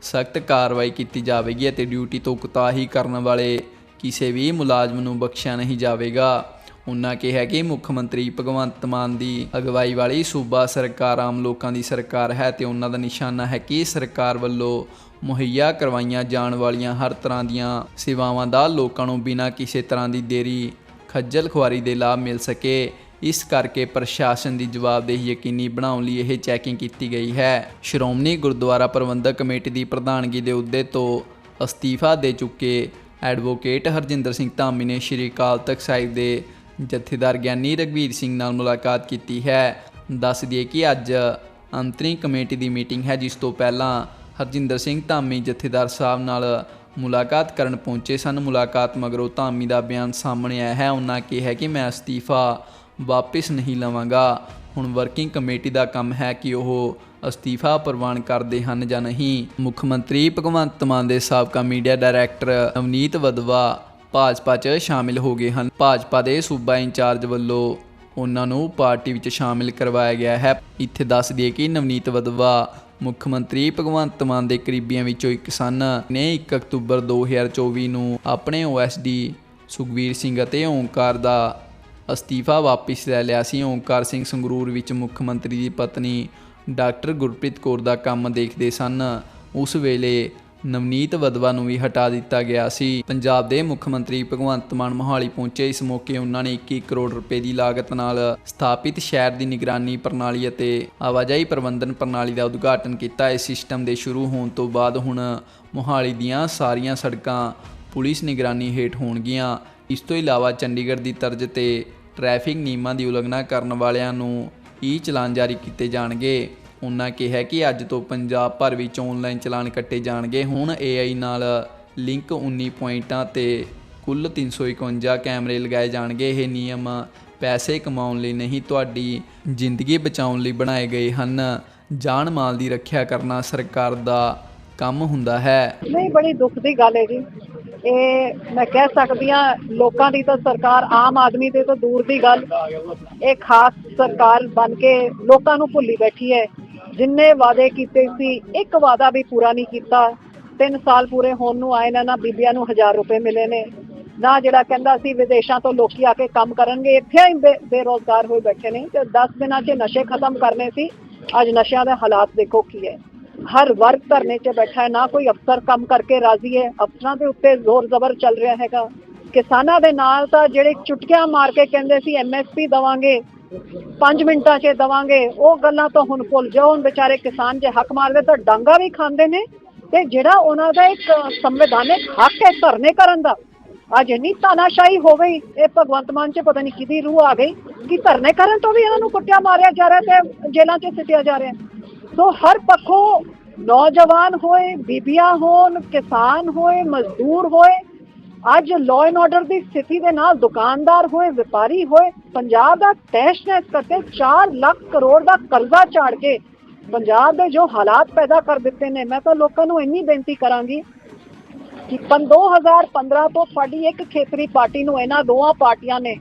ਸਖਤ ਕਾਰਵਾਈ ਕੀਤੀ ਜਾਵੇਗੀ ਅਤੇ ਡਿਊਟੀ ਤੋਂ ਕੁਤਾਹੀ ਕਰਨ ਵਾਲੇ ਕਿਸੇ ਵੀ ਮੁਲਾਜ਼ਮ ਨੂੰ ਬਖਸ਼ਿਆ ਨਹੀਂ ਜਾਵੇਗਾ। ਉਹਨਾਂ ਕਿਹਾ ਕਿ ਮੁੱਖ ਮੰਤਰੀ ਭਗਵੰਤ ਮਾਨ ਦੀ ਅਗਵਾਈ ਵਾਲੀ ਸੂਬਾ ਸਰਕਾਰ ਆਮ ਲੋਕਾਂ ਦੀ ਸਰਕਾਰ ਹੈ ਤੇ ਉਹਨਾਂ ਦਾ ਨਿਸ਼ਾਨਾ ਹੈ ਕਿ ਸਰਕਾਰ ਵੱਲੋਂ ਮੁਹੱਈਆ ਕਰਵਾਈਆਂ ਜਾਣ ਵਾਲੀਆਂ ਹਰ ਤਰ੍ਹਾਂ ਦੀਆਂ ਸੇਵਾਵਾਂ ਦਾ ਲੋਕਾਂ ਨੂੰ ਬਿਨਾਂ ਕਿਸੇ ਤਰ੍ਹਾਂ ਦੀ ਦੇਰੀ ਖੱਜਲ ਖੁਆਰੀ ਦੇ ਲਾਭ ਮਿਲ ਸਕੇ। ਇਸ ਕਰਕੇ ਪ੍ਰਸ਼ਾਸਨ ਦੀ ਜਵਾਬਦੇਹੀ ਯਕੀਨੀ ਬਣਾਉਣ ਲਈ ਇਹ ਚੈਕਿੰਗ ਕੀਤੀ ਗਈ ਹੈ। ਸ਼੍ਰੋਮਣੀ ਗੁਰਦੁਆਰਾ ਪ੍ਰਬੰਧਕ ਕਮੇਟੀ ਦੀ ਪ੍ਰਧਾਨਗੀ ਦੇ ਅਹੁਦੇ ਤੋਂ ਅਸਤੀਫਾ ਦੇ ਚੁੱਕੇ ਐਡਵੋਕੇਟ ਹਰਜਿੰਦਰ ਸਿੰਘ ਧਾਮੀ ਨੇ ਸ਼੍ਰੀ ਅਕਾਲ ਤਖਤ ਸਾਹਿਬ ਦੇ ਜਥੇਦਾਰ ਗਿਆਨੀ ਰਗਵੀਰ ਸਿੰਘ ਨਾਲ ਮੁਲਾਕਾਤ ਕੀਤੀ ਹੈ। ਦੱਸ ਦਈਏ ਕਿ ਅੱਜ ਅੰਤਰੀ ਕਮੇਟੀ ਦੀ ਮੀਟਿੰਗ ਹੈ, ਜਿਸ ਤੋਂ ਪਹਿਲਾਂ ਹਰਜਿੰਦਰ ਸਿੰਘ ਧਾਮੀ ਜਥੇਦਾਰ ਸਾਹਿਬ ਨਾਲ ਮੁਲਾਕਾਤ ਕਰਨ ਪਹੁੰਚੇ ਸਨ। ਮੁਲਾਕਾਤ ਮਗਰੋਂ ਧਾਮੀ ਦਾ ਬਿਆਨ ਸਾਹਮਣੇ ਆਇਆ ਹੈ। ਉਹਨਾਂ ਕਿਹਾ ਕਿ ਮੈਂ ਅਸਤੀਫਾ ਵਾਪਿਸ ਨਹੀਂ ਲਵਾਂਗਾ। ਹੁਣ ਵਰਕਿੰਗ ਕਮੇਟੀ ਦਾ ਕੰਮ ਹੈ ਕਿ ਉਹ ਅਸਤੀਫਾ ਪ੍ਰਵਾਨ ਕਰਦੇ ਹਨ ਜਾਂ ਨਹੀਂ। ਮੁੱਖ ਮੰਤਰੀ ਭਗਵੰਤ ਮਾਨ ਦੇ ਸਾਬਕਾ ਮੀਡੀਆ ਡਾਇਰੈਕਟਰ ਨਵਨੀਤ ਵਦਵਾ ਭਾਜਪਾ 'ਚ ਸ਼ਾਮਿਲ ਹੋ ਗਏ ਹਨ। ਭਾਜਪਾ ਦੇ ਸੂਬਾ ਇੰਚਾਰਜ ਵੱਲੋਂ ਉਹਨਾਂ ਨੂੰ ਪਾਰਟੀ ਵਿੱਚ ਸ਼ਾਮਿਲ ਕਰਵਾਇਆ ਗਿਆ ਹੈ। ਇੱਥੇ ਦੱਸ ਦਈਏ ਕਿ ਨਵਨੀਤ ਵਦਵਾ ਮੁੱਖ ਮੰਤਰੀ ਭਗਵੰਤ ਮਾਨ ਦੇ ਕਰੀਬੀਆਂ ਵਿੱਚੋਂ ਇੱਕ ਸਨ ਨੇ 1 ਅਕਤੂਬਰ 2024 ਨੂੰ ਆਪਣੇ ਓਐਸਡੀ ਸੁਖਵੀਰ ਸਿੰਘ ਅਤੇ ਓਂਕਾਰ ਦਾ ਅਸਤੀਫਾ ਵਾਪਿਸ ਲੈ ਲਿਆ ਸੀ। ਓਂਕਾਰ ਸਿੰਘ ਸੰਗਰੂਰ ਵਿੱਚ ਮੁੱਖ ਮੰਤਰੀ ਦੀ ਪਤਨੀ ਡਾਕਟਰ ਗੁਰਪ੍ਰੀਤ ਕੌਰ ਦਾ ਕੰਮ ਦੇਖਦੇ ਸਨ। ਉਸ ਵੇਲੇ ਨਵਨੀਤ ਵਦਵਾ ਨੂੰ ਵੀ ਹਟਾ ਦਿੱਤਾ ਗਿਆ ਸੀ। ਪੰਜਾਬ ਦੇ ਮੁੱਖ ਮੰਤਰੀ ਭਗਵੰਤ ਮਾਨ ਮੋਹਾਲੀ ਪਹੁੰਚੇ। ਇਸ ਮੌਕੇ ਉਹਨਾਂ ਨੇ 21 ਕਰੋੜ ਰੁਪਏ ਦੀ ਲਾਗਤ ਨਾਲ ਸਥਾਪਿਤ ਸ਼ਹਿਰ ਦੀ ਨਿਗਰਾਨੀ ਪ੍ਰਣਾਲੀ ਅਤੇ ਆਵਾਜਾਈ ਪ੍ਰਬੰਧਨ ਪ੍ਰਣਾਲੀ ਦਾ ਉਦਘਾਟਨ ਕੀਤਾ। ਇਸ ਸਿਸਟਮ ਦੇ ਸ਼ੁਰੂ ਹੋਣ ਤੋਂ ਬਾਅਦ ਹੁਣ ਮੋਹਾਲੀ ਦੀਆਂ ਸਾਰੀਆਂ ਸੜਕਾਂ ਪੁਲਿਸ ਨਿਗਰਾਨੀ ਹੇਠ ਹੋਣਗੀਆਂ। ਇਸ ਤੋਂ ਇਲਾਵਾ ਚੰਡੀਗੜ੍ਹ ਦੀ ਤਰਜ਼ ਤੇ ਟ੍ਰੈਫਿਕ ਨਿਯਮਾਂ ਦੀ ਉਲੰਘਣਾ ਕਰਨ ਵਾਲਿਆਂ ਨੂੰ ਈ ਚਲਾਨ ਜਾਰੀ ਕੀਤੇ ਜਾਣਗੇ। ਉਹਨਾਂ ਕਿਹਾ ਕਿ ਅੱਜ ਤੋਂ ਪੰਜਾਬ ਭਰ ਵਿੱਚ ਆਨਲਾਈਨ ਚਲਾਨ ਕੱਟੇ ਜਾਣਗੇ। ਹੁਣ AI ਨਾਲ ਲਿੰਕ 19 ਪੁਆਇੰਟਾਂ ਤੇ ਕੁੱਲ 351 ਕੈਮਰੇ ਲਗਾਏ ਜਾਣਗੇ। ਇਹ ਨਿਯਮ ਪੈਸੇ ਕਮਾਉਣ ਲਈ ਨਹੀਂ, ਤੁਹਾਡੀ ਜ਼ਿੰਦਗੀ ਬਚਾਉਣ ਲਈ ਬਣਾਏ ਗਏ ਹਨ। ਜਾਨ ਮਾਲ ਦੀ ਰੱਖਿਆ ਕਰਨਾ ਸਰਕਾਰ ਦਾ ਕੰਮ ਹੁੰਦਾ ਹੈ। ਨਹੀਂ, ਬੜੀ ਦੁੱਖ ਦੀ ਗੱਲ ਹੈ ਜੀ। ਇਹ ਮੈਂ ਕਹਿ ਸਕਦੀ ਹਾਂ, ਲੋਕਾਂ ਦੀ ਤਾਂ ਸਰਕਾਰ ਆਮ ਆਦਮੀ ਦੇ ਤਾਂ ਦੂਰ ਦੀ ਗੱਲ। ਇਹ ਖਾਸ ਸਰਕਾਰ ਬਣ ਕੇ ਲੋਕਾਂ ਨੂੰ ਭੁੱਲੀ ਬੈਠੀ ਹੈ। ਜਿੰਨੇ ਵਾਅਦੇ ਕੀਤੇ ਸੀ, ਇੱਕ ਵਾਅਦਾ ਵੀ ਪੂਰਾ ਨਹੀਂ ਕੀਤਾ। 3 ਸਾਲ ਪੂਰੇ ਹੋਣ ਨੂੰ ਆਏ ਨਾ ਨਾ, ਬੀਬੀਆਂ ਨੂੰ 1000 ਰੁਪਏ ਮਿਲੇ ਨੇ। ਨਾ ਜਿਹੜਾ ਕਹਿੰਦਾ ਸੀ, ਵਿਦੇਸ਼ਾਂ ਤੋਂ ਲੋਕੀ ਆ ਕੇ ਕੰਮ ਕਰਨਗੇ, ਇੱਥੇ ਹੀ ਬੇ- ਬੇਰੋਜ਼ਗਾਰ ਹੋਏ ਬੈਠੇ ਨੇ। ਤੇ 10 ਦਿਨਾਂ 'ਚ ਨਸ਼ੇ ਖਤਮ ਕਰਨੇ ਸੀ। ਅੱਜ ਨਸ਼ਿਆਂ ਦੇ ਹਾਲਾਤ ਦੇਖੋ ਕੀ ਹੈ। ਹਰ ਵਰਗ ਧਰਨੇ 'ਚ ਬੈਠਾ ਹੈ, ਨਾ ਕੋਈ ਅਫਸਰ ਕੰਮ ਕਰਕੇ ਰਾਜ਼ੀ ਹੈ। ਅਫਸਰਾਂ ਦੇ ਉੱਤੇ ਜ਼ੋਰ ਜ਼ਬਰ ਚੱਲ ਰਿਹਾ ਹੈਗਾ। ਕਿਸਾਨਾਂ ਦੇ ਨਾਲ ਤਾਂ ਜਿਹੜੇ ਚੁਟਕੀਆਂ ਮਾਰ ਕੇ ਕਹਿੰਦੇ ਸੀ ਐਮਐਸਪੀ ਦਵਾਂਗੇ। 5 ਮਿੰਟਾਂ 'ਚ ਦਵਾਂਗੇ। ਉਹ ਗੱਲਾਂ ਤਾਂ ਹੁਣ ਭੁੱਲ ਜਾਓ, ਹੁਣ ਵਿਚਾਰੇ ਕਿਸਾਨ ਜੇ ਹੱਕ ਮਾਰਦੇ ਤਾਂ ਡਾਂਗਾ ਵੀ ਖਾਂਦੇ ਨੇ। ਤੇ ਜਿਹੜਾ ਉਹਨਾਂ ਦਾ ਇੱਕ ਸੰਵਿਧਾਨਿਕ ਹੱਕ ਹੈ ਧਰਨੇ ਕਰਨ ਦਾ, ਅੱਜ ਇੰਨੀ ਤਾਨਾਸ਼ਾਹੀ ਹੋ ਗਈ, ਇਹ ਭਗਵੰਤ ਮਾਨ 'ਚ ਪਤਾ ਨਹੀਂ ਕਿਹਦੀ ਰੂਹ ਆ ਗਈ ਕਿ ਧਰਨੇ ਕਰਨ ਤੋਂ ਵੀ ਇਹਨਾਂ ਨੂੰ ਕੁੱਟਿਆ ਮਾਰਿਆ ਜਾ ਰਿਹਾ ਤੇ ਜੇਲ੍ਹਾਂ 'ਚ ਸਿੱਟਿਆ ਜਾ ਰਿਹਾ। ਸੋ ਹਰ ਪੱਖੋਂ ਨੌਜਵਾਨ ਹੋਏ, ਬੀਬੀਆਂ ਹੋਣ, ਕਿਸਾਨ ਹੋਏ, ਮਜ਼ਦੂਰ ਹੋਏ ਅੱਜ ਲਾਅ ਐਂਡ ਆਰਡਰ ਦੀ ਸਥਿਤੀ ਦੇ ਨਾਲ ਦੁਕਾਨਦਾਰ ਹੋਏ, ਵਪਾਰੀ ਹੋਏ, ਪੰਜਾਬ ਦਾ ਤਹਿਸ਼ ਨਹਿਸ਼ ਕਰਕੇ 4 ਲੱਖ ਕਰੋੜ ਦਾ ਕਰਜ਼ਾ ਝਾੜ ਕੇ ਪੰਜਾਬ ਦੇ ਜੋ ਹਾਲਾਤ ਪੈਦਾ ਕਰ ਦਿੱਤੇ ਨੇ, ਮੈਂ ਤਾਂ ਲੋਕਾਂ ਨੂੰ ਇੰਨੀ ਬੇਨਤੀ ਕਰਾਂਗੀ ਕਿ 2015 ਤੋਂ ਸਾਡੀ ਇੱਕ ਖੇਤਰੀ ਪਾਰਟੀ ਨੂੰ ਇਹਨਾਂ ਦੋਹਾਂ ਪਾਰਟੀਆਂ ਨੇ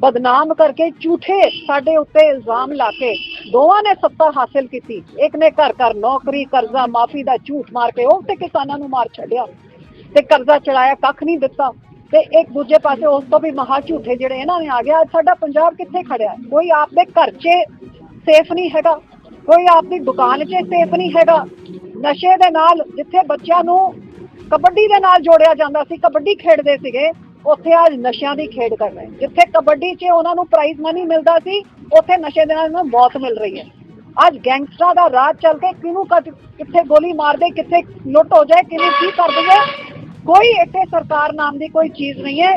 ਬਦਨਾਮ ਕਰਕੇ ਝੂਠੇ ਸਾਡੇ ਉੱਤੇ ਇਲਜ਼ਾਮ ਲਾ ਕੇ ਦੋਵਾਂ ਨੇ ਸੱਤਾ ਹਾਸਲ ਕੀਤੀ। ਇੱਕ ਨੇ ਘਰ ਘਰ ਨੌਕਰੀ, ਕਰਜ਼ਾ, ਮਾਫੀ ਦਾ ਝੂਠ ਮਾਰ ਕੇ ਉਹ ਤੇ ਕਿਸਾਨਾਂ ਨੂੰ ਮਾਰ ਛੱਡਿਆ। ਤੇ ਕਰਜ਼ਾ ਚੜਾਇਆ, ਕੱਖ ਨਹੀਂ ਦਿੱਤਾ। ਤੇ ਇੱਕ ਦੂਜੇ ਪਾਸੇ ਉਸ ਤੋਂ ਵੀ ਮਹਾ ਝੂਠੇ ਜਿਹੜੇ ਇਹਨਾਂ ਨੇ ਆ ਗਿਆ ਸਾਡਾ ਪੰਜਾਬ ਕਿੱਥੇ ਖੜਿਆ? ਕੋਈ ਆਪਦੇ ਘਰ 'ਚ ਸੇਫ ਨਹੀਂ ਹੈਗਾ। ਕੋਈ ਆਪਦੀ ਦੁਕਾਨ 'ਚ ਸੇਫ ਨਹੀਂ ਹੈਗਾ। ਨਸ਼ੇ ਦੇ ਨਾਲ ਜਿੱਥੇ ਬੱਚਿਆਂ ਨੂੰ ਕਬੱਡੀ ਦੇ ਨਾਲ ਜੋੜਿਆ ਜਾਂਦਾ ਸੀ, ਕਬੱਡੀ ਖੇਡਦੇ ਸੀਗੇ, ਉੱਥੇ ਅੱਜ ਨਸ਼ਿਆਂ ਦੀ ਖੇਡ ਕਰ ਰਹੇ। ਜਿੱਥੇ ਕਬੱਡੀ 'ਚ ਉਹਨਾਂ ਨੂੰ ਪ੍ਰਾਈਜ਼ ਮਨੀ ਮਿਲਦਾ ਸੀ, ਉੱਥੇ ਨਸ਼ੇ ਦੇ ਨਾਲ ਉਹਨਾਂ ਨੂੰ ਮੌਤ ਮਿਲ ਰਹੀ ਹੈ। ਅੱਜ ਗੈਂਗਸਟਰਾਂ ਦਾ ਰਾਜ ਚੱਲ ਕੇ ਕਿਹਨੂੰ ਕੱਟ ਕਿੱਥੇ ਗੋਲੀ ਮਾਰ ਦੇ ਕਿੱਥੇ ਲੁੱਟ ਹੋ ਜਾਏ ਕਿਵੇਂ ਕੀ ਕਰ ਦਈਏ? ਕੋਈ ਇੱਥੇ ਸਰਕਾਰ ਨਾਮ ਦੀ ਕੋਈ ਚੀਜ਼ ਨਹੀਂ ਹੈ।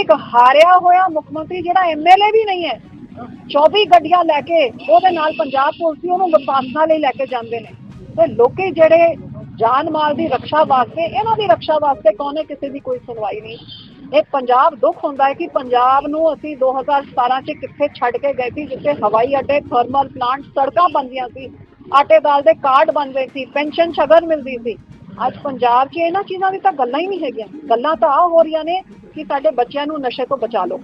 ਇੱਕ ਹਾਰਿਆ ਹੋਇਆ ਮੁੱਖ ਮੰਤਰੀ ਜਿਹੜਾ ਐਮਐਲਏ ਵੀ ਨਹੀਂ ਹੈ 24 ਗੱਡੀਆਂ ਲੈ ਕੇ ਉਹਦੇ ਨਾਲ ਪੰਜਾਬ ਪੁਲਿਸ ਦੀ ਉਹਨੂੰ ਵਿਪਾਸਨਾ ਲਈ ਲੈ ਕੇ ਜਾਂਦੇ ਨੇ। ਤੇ ਲੋਕੀ ਜਿਹੜੇ ਜਾਨ ਮਾਲ ਦੀ ਰੱਖਿਆ ਵਾਸਤੇ, ਇਹਨਾਂ ਦੀ ਰੱਖਿਆ ਵਾਸਤੇ ਕੌਣ ਕਿਸੇ ਦੀ ਕੋਈ ਸੁਣਵਾਈ ਨਹੀਂ। ਇਹ ਪੰਜਾਬ ਦੁੱਖ ਹੁੰਦਾ ਹੈ ਕਿ ਪੰਜਾਬ ਨੂੰ ਅਸੀਂ 2017 ਚ ਕਿੱਥੇ ਛੱਡ ਕੇ ਗਏ ਸੀ, ਜਿੱਥੇ ਹਵਾਈ ਅੱਡੇ ਥਰਮਲ ਪਲਾਂਟ ਸੜਕਾਂ ਬਣਦੀਆਂ ਸੀ, ਆਟੇ ਦਾਲ ਦੇ ਕਾਰਡ ਬਣਦੇ ਸੀ, ਪੈਨਸ਼ਨ ਸ਼ਗਨ ਮਿਲਦੀ ਸੀ। ਅੱਜ ਪੰਜਾਬ 'ਚ ਇਹਨਾਂ ਚੀਜ਼ਾਂ ਦੀ ਤਾਂ ਗੱਲਾਂ ਹੀ ਨਹੀਂ ਹੈਗੀਆਂ। ਗੱਲਾਂ ਤਾਂ ਆ ਹੋ ਰਹੀਆਂ ਨੇ ਕਿ ਸਾਡੇ ਬੱਚਿਆਂ ਨੂੰ ਨਸ਼ੇ ਤੋਂ ਬਚਾ ਲਓ।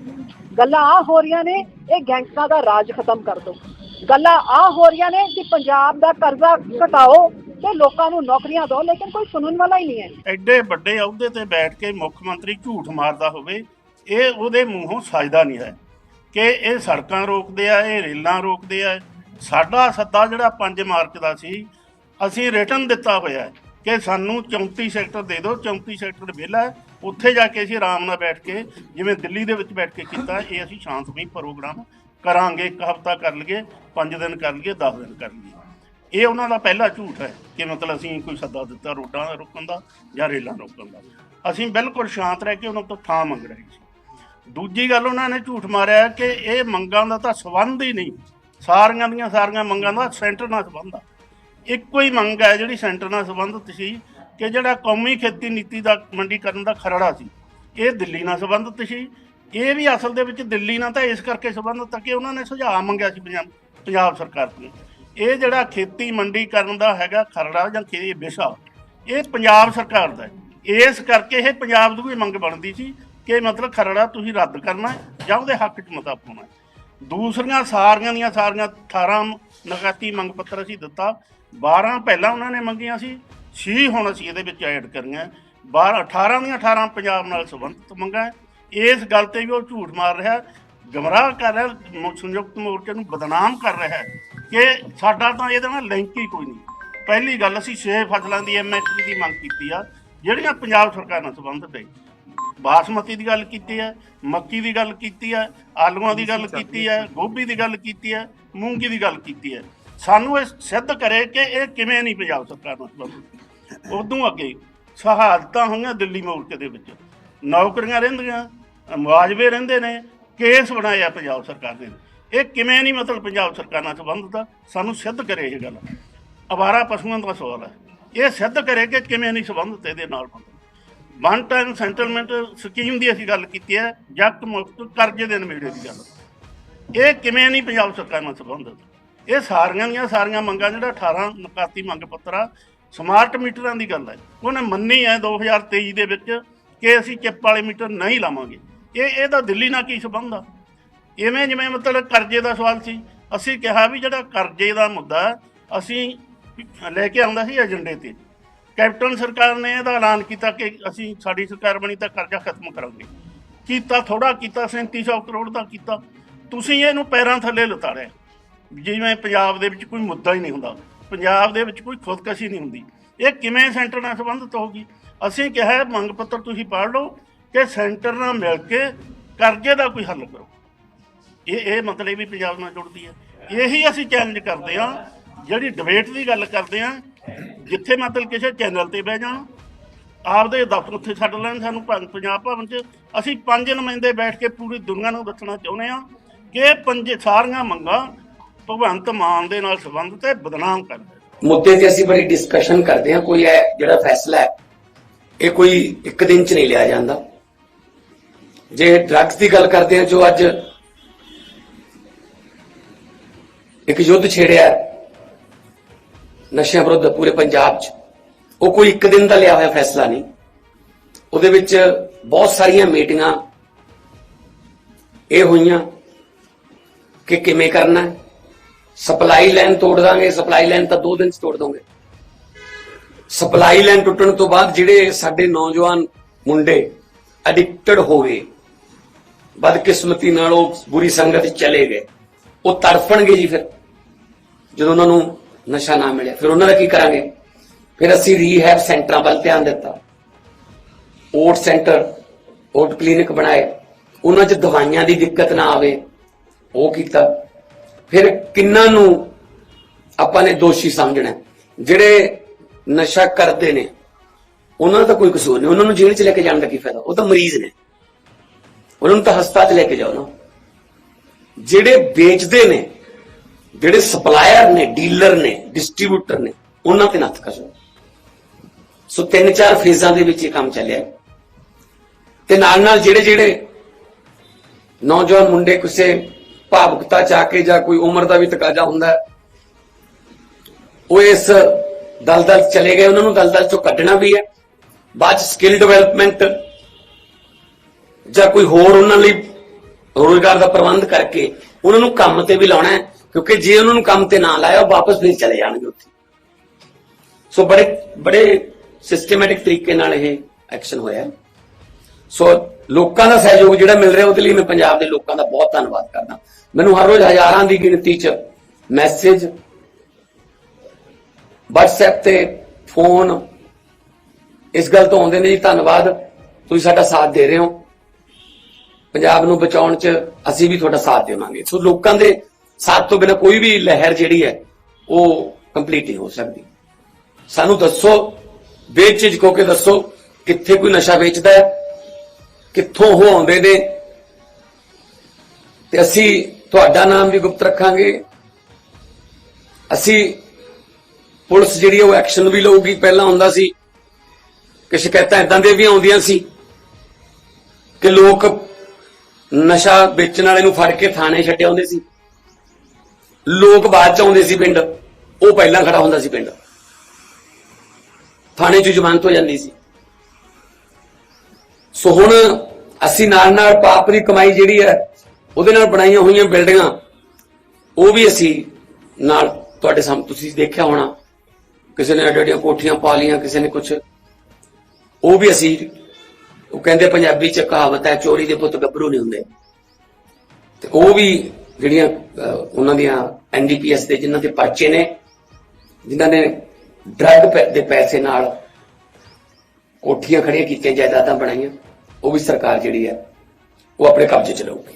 ਗੱਲਾਂ ਆ ਹੋ ਰਹੀਆਂ ਨੇ, ਇਹ ਗੈਂਗਸਟਰਾਂ ਦਾ ਰਾਜ ਖਤਮ ਕਰ ਦਿਓ। ਗੱਲਾਂ ਆ ਹੋ ਰਹੀਆਂ ਨੇ ਕਿ ਪੰਜਾਬ ਦਾ ਕਰਜ਼ਾ ਘਟਾਓ ਤੇ ਲੋਕਾਂ ਨੂੰ ਨੌਕਰੀਆਂ ਦਿਓ, ਲੇਕਿਨ ਕੋਈ ਸੁਣਨ ਵਾਲਾ ਹੀ ਨਹੀਂ ਹੈ। ਐਡੇ ਵੱਡੇ ਅਹੁਦੇ ਤੇ ਬੈਠ ਕੇ ਮੁੱਖ ਮੰਤਰੀ ਝੂਠ ਮਾਰਦਾ ਹੋਵੇ, ਇਹ ਉਹਦੇ ਮੂੰਹੋਂ ਸਜਦਾ ਨਹੀਂ ਹੈ ਕਿ ਇਹ ਸੜਕਾਂ ਰੋਕਦੇ ਆ, ਇਹ ਰੇਲਾਂ ਰੋਕਦੇ ਆ। ਸਾਡਾ ਸੱਦਾ ਜਿਹੜਾ 5 ਮਾਰਚ ਦਾ ਸੀ, ਅਸੀਂ ਰਿਟਰਨ ਦਿੱਤਾ ਹੋਇਆ ਹੈ। ਕਿ ਸਾਨੂੰ 34 ਸੈਕਟਰ ਦੇ ਦਿਓ 34 ਸੈਕਟਰ ਵਿਹਲਾ ਉੱਥੇ ਜਾ ਕੇ ਅਸੀਂ ਆਰਾਮ ਨਾਲ ਬੈਠ ਕੇ, ਜਿਵੇਂ ਦਿੱਲੀ ਦੇ ਵਿੱਚ ਬੈਠ ਕੇ ਕੀਤਾ, ਇਹ ਅਸੀਂ ਸ਼ਾਂਤਮਈ ਪ੍ਰੋਗਰਾਮ ਕਰਾਂਗੇ, ਇੱਕ ਹਫ਼ਤਾ ਕਰ ਲਈਏ 5 ਦਿਨ ਕਰ ਲਈਏ 10 ਦਿਨ ਕਰ ਲਈਏ। ਇਹ ਉਹਨਾਂ ਦਾ ਪਹਿਲਾ ਝੂਠ ਹੈ ਕਿ ਮਤਲਬ ਅਸੀਂ ਕੋਈ ਸੱਦਾ ਦਿੱਤਾ ਰੋਡਾਂ ਰੋਕਣ ਦਾ ਜਾਂ ਰੇਲਾਂ ਰੋਕਣ ਦਾ। ਅਸੀਂ ਬਿਲਕੁਲ ਸ਼ਾਂਤ ਰਹਿ ਕੇ ਉਹਨਾਂ ਤੋਂ ਥਾਂ ਮੰਗ ਰਹੇ ਸੀ। ਦੂਜੀ ਗੱਲ ਉਹਨਾਂ ਨੇ ਝੂਠ ਮਾਰਿਆ ਕਿ ਇਹ ਮੰਗਾਂ ਦਾ ਤਾਂ ਸਬੰਧ ਹੀ ਨਹੀਂ। ਸਾਰੀਆਂ ਦੀਆਂ ਸਾਰੀਆਂ ਮੰਗਾਂ ਦਾ ਸੈਂਟਰ ਨਾਲ ਸਬੰਧ ਆ। ਇੱਕੋ ਹੀ ਮੰਗ ਹੈ ਜਿਹੜੀ ਸੈਂਟਰ ਨਾਲ ਸੰਬੰਧਿਤ ਸੀ ਕਿ ਜਿਹੜਾ ਕੌਮੀ ਖੇਤੀ ਨੀਤੀ ਦਾ ਮੰਡੀਕਰਨ ਦਾ ਖਰੜਾ ਸੀ, ਇਹ ਦਿੱਲੀ ਨਾਲ ਸੰਬੰਧਿਤ ਸੀ। ਇਹ ਵੀ ਅਸਲ ਦੇ ਵਿੱਚ ਦਿੱਲੀ ਨਾਲ ਤਾਂ ਇਸ ਕਰਕੇ ਸੰਬੰਧਿਤ ਹੈ ਕਿ ਉਹਨਾਂ ਨੇ ਸੁਝਾਅ ਮੰਗਿਆ ਸੀ ਪੰਜਾਬ ਸਰਕਾਰ ਤੋਂ। ਇਹ ਜਿਹੜਾ ਖੇਤੀ ਮੰਡੀਕਰਨ ਦਾ ਹੈਗਾ ਖਰੜਾ ਜਾਂ ਖੇ ਵਿਸ਼ਾ, ਇਹ ਪੰਜਾਬ ਸਰਕਾਰ ਦਾ ਇਸ ਕਰਕੇ ਇਹ ਪੰਜਾਬ ਦੀ ਵੀ ਮੰਗ ਬਣਦੀ ਸੀ ਕਿ ਮਤਲਬ ਖਰੜਾ ਤੁਸੀਂ ਰੱਦ ਕਰਨਾ ਜਾਂ ਉਹਦੇ ਹੱਕ 'ਚ ਮਤਾ ਪਾਉਣਾ ਦੂਸਰੀਆਂ ਸਾਰੀਆਂ ਦੀਆਂ ਸਾਰੀਆਂ 18 ਨਗਾਤੀ ਮੰਗ ਪੱਤਰ ਅਸੀਂ ਦਿੱਤਾ 12 ਪਹਿਲਾਂ ਉਹਨਾਂ ਨੇ ਮੰਗੀਆਂ ਸੀ 6 ਹੁਣ ਅਸੀਂ ਇਹਦੇ ਵਿੱਚ ਐਡ ਕਰੀਆਂ। 12 18 ਦੀਆਂ 18 ਪੰਜਾਬ ਨਾਲ ਸੰਬੰਧਿਤ ਮੰਗਾਂ। ਇਸ ਗੱਲ ਤੇ ਵੀ ਉਹ ਝੂਠ ਮਾਰ ਰਿਹਾ ਗਮਰਾਹ ਕਰ ਰਿਹਾ ਸੰਯੁਕਤ ਮੋਰਚੇ ਨੂੰ ਬਦਨਾਮ ਕਰ ਰਿਹਾ ਕਿ ਸਾਡਾ ਤਾਂ ਇਹਦੇ ਨਾਲ ਲਿੰਕ ਹੀ ਕੋਈ ਨਹੀਂ। ਪਹਿਲੀ ਗੱਲ ਅਸੀਂ ਛੇ ਫਸਲਾਂ ਦੀ ਐਮਐਸਪੀ ਦੀ ਮੰਗ ਕੀਤੀ ਆ ਜਿਹੜੀਆਂ ਪੰਜਾਬ ਸਰਕਾਰ ਨਾਲ ਸੰਬੰਧਿਤ ਹੈ ਬਾਸਮਤੀ ਦੀ ਗੱਲ ਕੀਤੀ ਹੈ ਮੱਕੀ ਦੀ ਗੱਲ ਕੀਤੀ ਹੈ ਆਲੂਆਂ ਦੀ ਗੱਲ ਕੀਤੀ ਹੈ ਗੋਭੀ ਦੀ ਗੱਲ ਕੀਤੀ ਹੈ ਮੂੰਗੀ ਦੀ ਗੱਲ ਕੀਤੀ ਹੈ। ਸਾਨੂੰ ਇਹ ਸਿੱਧ ਕਰੇ ਕਿ ਇਹ ਕਿਵੇਂ ਨਹੀਂ ਪੰਜਾਬ ਸਰਕਾਰ ਨਾਲ ਸੰਬੰਧਿਤ ਉਦੋਂ ਅੱਗੇ ਸ਼ਹਾਦਤਾਂ ਹੋਈਆਂ ਦਿੱਲੀ ਮੋਰਚੇ ਦੇ ਵਿੱਚ। ਨੌਕਰੀਆਂ ਰਹਿੰਦੀਆਂ, ਮੁਆਵਜ਼ੇ ਰਹਿੰਦੇ ਨੇ, ਕੇਸ ਬਣਾਇਆ ਪੰਜਾਬ ਸਰਕਾਰ ਨੇ ਇਹ ਕਿਵੇਂ ਨਹੀਂ ਮਤਲਬ ਪੰਜਾਬ ਸਰਕਾਰ ਨਾਲ ਸੰਬੰਧਿਤ ਆ? ਸਾਨੂੰ ਸਿੱਧ ਕਰੇ ਇਹ ਗੱਲ। ਅਵਾਰਾ ਪਸ਼ੂਆਂ ਦਾ ਸਵਾਲ ਹੈ। ਇਹ ਸਿੱਧ ਕਰੇ ਕਿ ਕਿਵੇਂ ਨਹੀਂ ਸੰਬੰਧਿਤ ਇਹਦੇ ਨਾਲ ਵਨ ਟਾਈਮ ਸੈਂਟਲਮੈਂਟ ਸਕੀਮ ਦੀ ਅਸੀਂ ਗੱਲ ਕੀਤੀ ਹੈ, ਜੱਟ ਮੁਕਤ ਕਰਜ਼ੇ ਦੇ ਨਿਬੇੜੇ ਦੀ ਗੱਲ। ਇਹ ਕਿਵੇਂ ਨਹੀਂ ਪੰਜਾਬ ਸਰਕਾਰ ਨਾਲ ਸੰਬੰਧਿਤ ਇਹ ਸਾਰੀਆਂ ਦੀਆਂ ਸਾਰੀਆਂ ਮੰਗਾਂ ਜਿਹੜਾ 18 ਨਕਾਤੀ ਮੰਗ ਪੱਤਰ ਆ ਸਮਾਰਟ ਮੀਟਰਾਂ ਦੀ ਗੱਲ ਹੈ ਉਹਨੇ ਮੰਨੀ ਹੈ 2023 ਦੇ ਵਿੱਚ ਕਿ ਅਸੀਂ ਚਿੱਪ ਵਾਲੇ ਮੀਟਰ ਨਹੀਂ ਲਾਵਾਂਗੇ। ਇਹ ਇਹਦਾ ਦਿੱਲੀ ਨਾਲ ਕੀ ਸੰਬੰਧ ਆ? ਇਵੇਂ ਜਿਵੇਂ ਮਤਲਬ ਕਰਜ਼ੇ ਦਾ ਸਵਾਲ ਸੀ। ਅਸੀਂ ਕਿਹਾ ਵੀ ਜਿਹੜਾ ਕਰਜ਼ੇ ਦਾ ਮੁੱਦਾ, ਅਸੀਂ ਲੈ ਕੇ ਆਉਂਦਾ ਸੀ ਏਜੰਡੇ ਤੇ। ਕੈਪਟਨ ਸਰਕਾਰ ਨੇ ਇਹਦਾ ਐਲਾਨ ਕੀਤਾ ਕਿ ਅਸੀਂ, ਸਾਡੀ ਸਰਕਾਰ ਬਣੀ ਤਾਂ ਕਰਜ਼ਾ ਖਤਮ ਕਰਾਂਗੇ। ਕੀਤਾ ਥੋੜਾ ਕੀਤਾ 3700 ਕਰੋੜ ਦਾ ਕੀਤਾ। ਤੁਸੀਂ ਇਹਨੂੰ ਪੈਰਾਂ ਥੱਲੇ ਲਤਾੜਿਆ। ਜਿਵੇਂ ਪੰਜਾਬ ਦੇ ਵਿੱਚ ਕੋਈ ਮੁੱਦਾ ਹੀ ਨਹੀਂ ਹੁੰਦਾ, ਪੰਜਾਬ ਦੇ ਵਿੱਚ ਕੋਈ ਖੁਦਕਸ਼ੀ ਨਹੀਂ ਹੁੰਦੀ। ਇਹ ਕਿਵੇਂ ਸੈਂਟਰ ਨਾਲ ਸੰਬੰਧਿਤ ਹੋਊਗੀ? ਅਸੀਂ ਕਿਹਾ ਮੰਗ ਪੱਤਰ ਤੁਸੀਂ ਪੜ੍ਹ ਲਓ ਕਿ ਸੈਂਟਰ ਨਾਲ ਮਿਲ ਕੇ ਕਰਜ਼ੇ ਦਾ ਕੋਈ ਹੱਲ ਕਰੋ। ਇਹ ਇਹ ਮਤਲਬ ਵੀ ਪੰਜਾਬ ਨਾਲ ਜੁੜਦੀ ਹੈ। ਇਹੀ ਅਸੀਂ ਚੈਲੰਜ ਕਰਦੇ ਹਾਂ, ਜਿਹੜੀ ਡਿਬੇਟ ਦੀ ਗੱਲ ਕਰਦੇ ਹਾਂ, ਜਿੱਥੇ ਮਤਲਬ ਕਿਸੇ ਚੈਨਲ ਤੇ ਬਹਿ ਜਾਣ ਆਪਦੇ ਦਫ਼ਤਰ ਉੱਥੇ ਛੱਡ ਲੈਣ ਸਾਨੂੰ ਭੰ- ਪੰਜਾਬ ਭਵਨ 'ਚ। ਅਸੀਂ ਪੰਜ ਨੁਮਾਇੰਦੇ ਬੈਠ ਕੇ ਪੂਰੀ ਦੁਨੀਆ ਨੂੰ ਦੱਸਣਾ ਚਾਹੁੰਦੇ ਹਾਂ ਕਿ ਪੰਜ, ਸਾਰੀਆਂ ਮੰਗਾਂ ਭਗਵੰਤ ਮਾਨ ਦੇ ਨਾਲ ਸੰਬੰਧਿਤ ਹੈ ਬਦਨਾਮ ਕਰਦੇ ਮੁੱਦੇ ਤੇ ਅਸੀਂ ਬੜੀ ਡਿਸਕਸ਼ਨ ਕਰਦੇ ਹਾਂ, ਕੋਈ ਹੈ ਜਿਹੜਾ ਫੈਸਲਾ ਹੈ, ਇਹ ਕੋਈ ਇੱਕ ਦਿਨ ਚ ਨਹੀਂ ਲਿਆ ਜਾਂਦਾ। ਜੇ ਡਰੱਗਸ ਦੀ ਗੱਲ ਕਰਦੇ ਹਾਂ, ਜੋ ਅੱਜ ਇੱਕ ਯੁੱਧ ਛੇੜਿਆ ਨਸ਼ਿਆਂ ਵਿਰੁੱਧ ਪੂਰੇ ਪੰਜਾਬ 'ਚ, ਉਹ ਕੋਈ ਇੱਕ ਦਿਨ ਦਾ ਲਿਆ ਹੋਇਆ ਫੈਸਲਾ ਨਹੀਂ। ਉਹਦੇ ਵਿੱਚ ਬਹੁਤ ਸਾਰੀਆਂ ਮੀਟਿੰਗਾਂ ਇਹ ਹੋਈਆਂ ਕਿ ਕਿਵੇਂ ਕਰਨਾ ਹੈ ਸਪਲਾਈ ਲਾਈਨ ਤੋੜ ਦਾਂਗੇ, ਸਪਲਾਈ ਲਾਈਨ ਤਾਂ 2 ਦਿਨ ਚ ਤੋੜ ਦੋਗੇ। ਸਪਲਾਈ ਲਾਈਨ ਟੁੱਟਣ ਤੋਂ ਬਾਅਦ ਜਿਹੜੇ ਸਾਡੇ ਨੌਜਵਾਨ ਮੁੰਡੇ ਐਡਿਕਟਡ ਹੋ ਗਏ, ਬਦਕਿਸਮਤੀ ਨਾਲ ਉਹ ਬੁਰੀ ਸੰਗਤ ਚਲੇ ਗਏ, ਉਹ ਤੜਫਣਗੇ ਜੀ ਫਿਰ, ਜਦੋਂ ਉਹਨਾਂ ਨੂੰ ਨਸ਼ਾ ਨਾ ਮਿਲਿਆ। ਫਿਰ ਉਹਨਾਂ ਦਾ ਕੀ ਕਰਾਂਗੇ? ਫਿਰ ਅਸੀਂ ਰੀਹੈਬ ਸੈਂਟਰਾਂ ਵੱਲ ਧਿਆਨ ਦਿੱਤਾ। ਓਟ ਸੈਂਟਰ ਓਟ ਕਲੀਨਿਕ ਬਣਾਏ। ਉਹਨਾਂ 'ਚ ਦਵਾਈਆਂ ਦੀ ਦਿੱਕਤ ਨਾ ਆਵੇ, ਉਹ ਕੀਤਾ। ਫਿਰ ਕਿੰਨਾਂ ਨੂੰ ਆਪਾਂ ਨੇ ਦੋਸ਼ੀ ਸਮਝਣਾ ਜਿਹੜੇ ਨਸ਼ਾ ਕਰਦੇ ਨੇ, ਉਹਨਾਂ ਦਾ ਤਾਂ ਕੋਈ ਕਸੂਰ ਨਹੀਂ। ਉਹਨਾਂ ਨੂੰ ਜੇਲ੍ਹ 'ਚ ਲੈ ਕੇ ਜਾਣ ਦਾ ਕੀ ਫਾਇਦਾ? ਉਹ ਤਾਂ ਮਰੀਜ਼ ਨੇ। ਉਹਨਾਂ ਨੂੰ ਤਾਂ ਹਸਪਤਾਲ 'ਚ ਲੈ ਕੇ ਜਾਓ ਨਾ। ਜਿਹੜੇ ਵੇਚਦੇ ਨੇ, ਜਿਹੜੇ ਸਪਲਾਇਰ ਨੇ, ਡੀਲਰ ਨੇ, ਡਿਸਟ੍ਰੀਬਿਊਟਰ ਨੇ, ਉਹਨਾਂ ਤੇ ਨੱਥ ਕਸੋ ਸੋ ਤਿੰਨ ਚਾਰ ਫੇਜ਼ਾਂ ਦੇ ਵਿੱਚ ਇਹ ਕੰਮ ਚੱਲਿਆ। ਤੇ ਨਾਲ ਨਾਲ ਜਿਹੜੇ ਜਿਹੜੇ ਨੌਜਵਾਨ ਮੁੰਡੇ, ਕਿਸੇ ਭਾਵੁਕਤਾ ਚ ਆ ਕੇ ਜਾਂ ਕੋਈ ਉਮਰ ਦਾ ਵੀ ਤਕਾਜ਼ਾ ਹੁੰਦਾ ਹੈ, ਉਹ ਇਸ ਦਲਦਲ 'ਚ ਚਲੇ ਗਏ, ਉਹਨਾਂ ਨੂੰ ਦਲਦਲ ਚੋਂ ਕੱਢਣਾ ਵੀ ਹੈ ਬਾਅਦ ਸਕਿੱਲ ਡਿਵੈਲਪਮੈਂਟ ਜਾਂ ਕੋਈ ਹੋਰ ਉਹਨਾਂ ਲਈ ਰੋਜ਼ਗਾਰ ਦਾ ਪ੍ਰਬੰਧ ਕਰਕੇ ਉਹਨਾਂ ਨੂੰ ਕੰਮ ਤੇ ਵੀ ਲਾਉਣਾ ਹੈ, ਕਿਉਂਕਿ ਜੇ ਉਹਨਾਂ ਨੂੰ ਕੰਮ ਤੇ ਨਾ ਲਾਇਆ, ਉਹ ਵਾਪਸ ਫਿਰ ਚਲੇ ਜਾਣਗੇ ਉੱਥੇ ਸੋ ਬੜੇ ਬੜੇ ਸਿਸਟਮੈਟਿਕ ਤਰੀਕੇ ਨਾਲ ਇਹ ਐਕਸ਼ਨ ਹੋਇਆ ਹੈ। ਸੋ ਲੋਕਾਂ ਦਾ ਸਹਿਯੋਗ ਜਿਹੜਾ ਮਿਲ ਰਿਹਾ ਉਹਦੇ ਲਈ ਮੈਂ ਪੰਜਾਬ ਦੇ ਲੋਕਾਂ ਦਾ ਬਹੁਤ ਧੰਨਵਾਦ ਕਰਦਾ। ਮੈਨੂੰ ਹਰ ਰੋਜ਼ ਹਜ਼ਾਰਾਂ ਦੀ ਗਿਣਤੀ 'ਚ ਮੈਸੇਜ WhatsApp ਤੇ ਫੋਨ ਇਸ ਗੱਲ ਤੋਂ ਆਉਂਦੇ ਨੇ ਜੀ, ਧੰਨਵਾਦ। ਤੁਸੀਂ ਸਾਡਾ ਸਾਥ ਦੇ ਰਹੇ ਹੋ। ਪੰਜਾਬ ਨੂੰ ਬਚਾਉਣ 'ਚ ਅਸੀਂ ਵੀ ਤੁਹਾਡਾ ਸਾਥ ਦੇਵਾਂਗੇ। ਸੋ ਲੋਕਾਂ ਦੇ ਸਾਥ ਤੋਂ ਬਿਨਾਂ ਕੋਈ ਵੀ ਲਹਿਰ ਜਿਹੜੀ ਹੈ, ਉਹ ਕੰਪਲੀਟ ਨਹੀਂ ਹੋ ਸਕਦੀ। ਸਾਨੂੰ ਦੱਸੋ ਬੇਚਿਜ ਕੋ ਕੇ ਦੱਸੋ, ਕਿੱਥੇ ਕੋਈ ਨਸ਼ਾ ਵੇਚਦਾ ਹੈ? ਕਿੱਥੋਂ ਉਹ ਆਉਂਦੇ ਨੇ? ਤੇ ਅਸੀਂ ਤੁਹਾਡਾ ਨਾਮ ਵੀ ਗੁਪਤ ਰੱਖਾਂਗੇ। ਅਸੀਂ ਪੁਲਿਸ ਜਿਹੜੀ ਉਹ ਐਕਸ਼ਨ ਵੀ ਲਊਗੀ। ਪਹਿਲਾਂ ਹੁੰਦਾ ਸੀ ਕਿ ਸ਼ਿਕਾਇਤਾਂ ਇਦਾਂ ਦੀਆਂ ਵੀ ਆਉਂਦੀਆਂ ਸੀ ਕਿ ਲੋਕ ਨਸ਼ਾ ਵੇਚਣ ਵਾਲੇ ਨੂੰ ਫੜ ਕੇ ਥਾਣੇ ਛੱਡੇ ਆਉਂਦੇ ਸੀ। ਲੋਕ ਬਾਅਦ ਚ ਆਉਂਦੇ ਸੀ ਪਿੰਡ। ਉਹ ਪਹਿਲਾਂ ਖੜਾ ਹੁੰਦਾ ਸੀ ਪਿੰਡ। ਥਾਣੇ 'ਚ ਜ਼ਮਾਨਤ ਹੋ ਜਾਂਦੀ ਸੀ। ਸੋ ਹੁਣ ਅਸੀਂ ਨਾਲ ਨਾਲ ਪਾਪ ਦੀ ਕਮਾਈ ਜਿਹੜੀ ਹੈ, ਉਹਦੇ ਨਾਲ ਬਣਾਈਆਂ ਹੋਈਆਂ ਬਿਲਡਿੰਗਾਂ, ਉਹ ਵੀ ਅਸੀਂ ਨਾਲ ਤੁਹਾਡੇ ਸਾਹਮਣੇ ਤੁਸੀਂ ਦੇਖਿਆ ਹੋਣਾ। ਕਿਸੇ ਨੇ ਅੱਡ ਅੱਡੀਆਂ ਕੋਠੀਆਂ ਪਾ ਲੀਆਂ ਕਿਸੇ ਨੇ ਕੁਝ ਉਹ ਵੀ ਅਸੀਂ, ਉਹ ਕਹਿੰਦੇ ਪੰਜਾਬੀ ਚ ਕਹਾਵਤ ਹੈ, ਚੋਰੀ ਦੇ ਪੁੱਤ ਗੱਭਰੂ ਨਹੀਂ ਹੁੰਦੇ। ਤੇ ਉਹ ਵੀ ਜਿਹੜੀਆਂ ਉਹਨਾਂ ਦੀਆਂ ਐਨਡੀਪੀਐਸ ਦੇ ਜਿਨ੍ਹਾਂ ਦੇ ਪਰਚੇ ਨੇ, ਜਿਨ੍ਹਾਂ ਨੇ ਡਰੱਗ ਪੈ- ਦੇ ਪੈਸੇ ਨਾਲ ਕੋਠੀਆਂ ਖੜੀਆਂ ਕੀਤੀਆਂ, ਜਾਇਦਾਦਾਂ ਬਣਾਈਆਂ। ਉਹ ਵੀ ਸਰਕਾਰ ਜਿਹੜੀ ਹੈ ਉਹ ਆਪਣੇ ਕਬਜ਼ੇ ਚ ਲਊਗੀ।